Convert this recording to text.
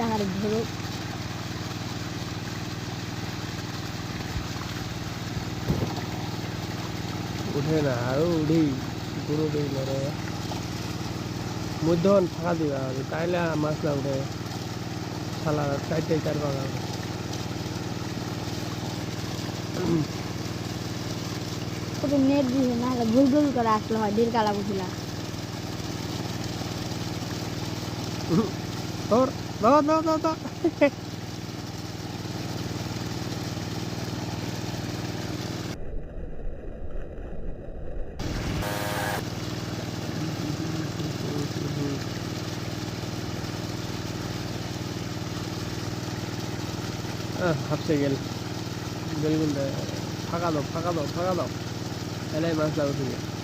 ডাঙারে ধরো। উঠে না আরও উঠেই পুরো উঠেই লড়ে মধ্যন ফাঁকা দিবা হবে তাইলে মাছ না উঠে। শালা চারটে চার বাগা কত নেট দিয়ে না ভুল ভুল করে আসলে হয় ঢিল কালা বুঝলা। তোর 나와 나와 나와 나와. 아, 합세길 늙은데. 파가도 파가도 파가도. LA 만싸우세요